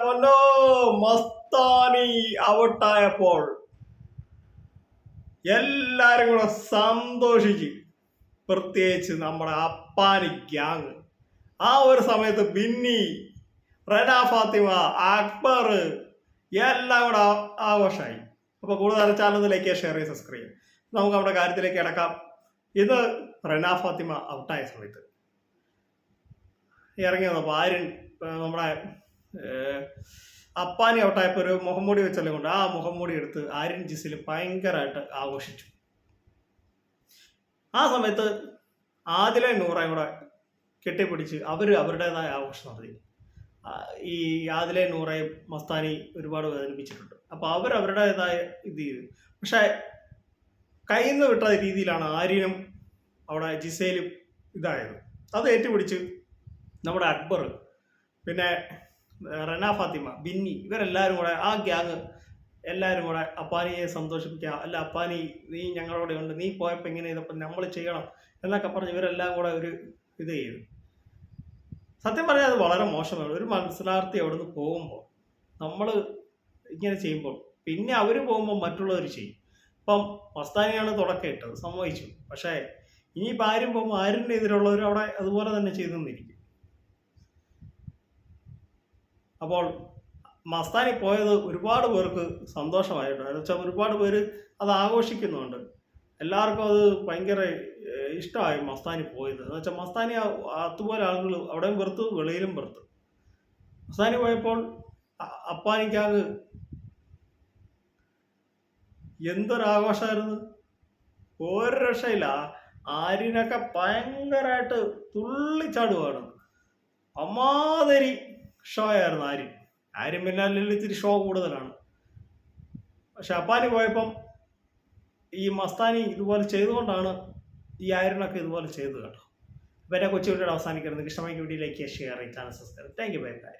പൊന്നോ മസ്താനി ഔട്ടായപ്പോൾ എല്ലാരും കൂടെ സന്തോഷിച്ച് പ്രത്യേകിച്ച് നമ്മുടെ അപ്പാനി ഗ്യാങ് ആ ഒരു സമയത്ത് ബിന്നി റെന ഫാത്തിമ അക്ബർ എല്ലാം കൂടെ ആഘോഷമായി അപ്പോൾ കൂടുതൽ ചാനൽ ലൈക്ക് ഷെയർ ചെയ്ത് സബ്സ്ക്രൈബ് ചെയ്യും. നമുക്ക് നമ്മുടെ കാര്യത്തിലേക്ക് കിടക്കാം. ഇത് റെന ഫാത്തിമ ഔട്ടായ സമയത്ത്. ഇറങ്ങി വന്നപ്പോൾ ആര്യൻ നമ്മുടെ അപ്പാനി ഔട്ടായപ്പോൾ ഒരു മുഖംമൂടി വെച്ചല്ലേ കൊണ്ട് ആ മുഖംമൂടി എടുത്ത് ആര്യൻ ജിസിൽ ഭയങ്കരമായിട്ട് ആഘോഷിച്ചു. ആ സമയത്ത് ആദിലെ നൂറയും കൂടെ കെട്ടിപ്പിടിച്ച് അവർ അവരുടേതായ ആഘോഷം നടത്തി. ഈ ആദിലെ നൂറായി മസ്താനി ഒരുപാട് വേദനിപ്പിച്ചിട്ടുണ്ട്. അപ്പോൾ അവർ അവരുടേതായ ഇത് ചെയ്തു. പക്ഷേ കയ്യിൽ നിന്ന് വിട്ട രീതിയിലാണ് ആര്യനും അവിടെ ജിസയിലും ഇതായത്. അത് ഏറ്റുപിടിച്ച് നമ്മുടെ അക്ബർ പിന്നെ റന ഫാത്തിമ ബിന്നി ഇവരെല്ലാവരും കൂടെ ആ ഗ്യാങ് എല്ലാവരും കൂടെ അപ്പാനിയെ സന്തോഷിപ്പിക്കുക. അല്ല അപ്പാനി നീ ഞങ്ങളോടെ ഉണ്ട്. നീ പോയപ്പോൾ ഇങ്ങനെ ചെയ്തപ്പോൾ നമ്മൾ ചെയ്യണം എന്നൊക്കെ പറഞ്ഞ് ഇവരെല്ലാം കൂടെ ഒരു ഇത് ചെയ്തു. സത്യം പറഞ്ഞാൽ അത് വളരെ മോശമാണ്. ഒരു മത്സരാർത്ഥി നിന്ന് പോകുമ്പോൾ നമ്മൾ ഇങ്ങനെ ചെയ്യുമ്പോൾ പിന്നെ അവർ പോകുമ്പോൾ മറ്റുള്ളവർ ചെയ്യും. ഇപ്പം മസ്താനിയാണ് തുടക്കം ഇട്ടത് സമ്മതിച്ചു. പക്ഷേ ഇനിയിപ്പോൾ ആരും പോകുമ്പോൾ ആരിന്റെ എതിരുള്ളവർ അവിടെ അതുപോലെ തന്നെ ചെയ്തു നിന്നിരിക്കും അപ്പോൾ മസ്താനി പോയത് ഒരുപാട് പേർക്ക് സന്തോഷമായിട്ടുണ്ട്. എന്ന് വെച്ചാൽ ഒരുപാട് പേര് അത് ആഘോഷിക്കുന്നുണ്ട്. എല്ലാവർക്കും അത് ഭയങ്കര ഇഷ്ടമായി മസ്താനി പോയത്. എന്ന് വെച്ചാൽ മസ്താനി അതുപോലെ ആളുകൾ അവിടെയും വെറുത്തു വെളിയിലും വെറുത്തു. മസ്താനി പോയപ്പോൾ അ- അപ്പാനിക്കാങ് എന്തൊരാഘോഷമായിരുന്നു ഒരു രക്ഷയില്ല ആര്യനൊക്കെ ഭയങ്കരമായിട്ട് തുള്ളിച്ചാടുവാണ്. അമ്മാതിരി ഷോ ആയിരുന്നു ആര്യൻ. ആര്യൻ അല്ലെങ്കിൽ ഇത്തിരി ഷോ കൂടുതലാണ്. പക്ഷെ അപ്പാനി പോയപ്പം ഈ മസ്താനി ഇതുപോലെ ചെയ്തുകൊണ്ടാണ് ഈ ആര്യനൊക്കെ ഇതുപോലെ ചെയ്തു കേട്ടോ. ഇവരെ കൊച്ചുകുട്ടിയുടെ അവസാനിക്കുന്നത് ലൈക്ക് വീഡിയോയിലേക്ക് ഷെയർ ചെയ്ത് channel subscribe thank you bye bye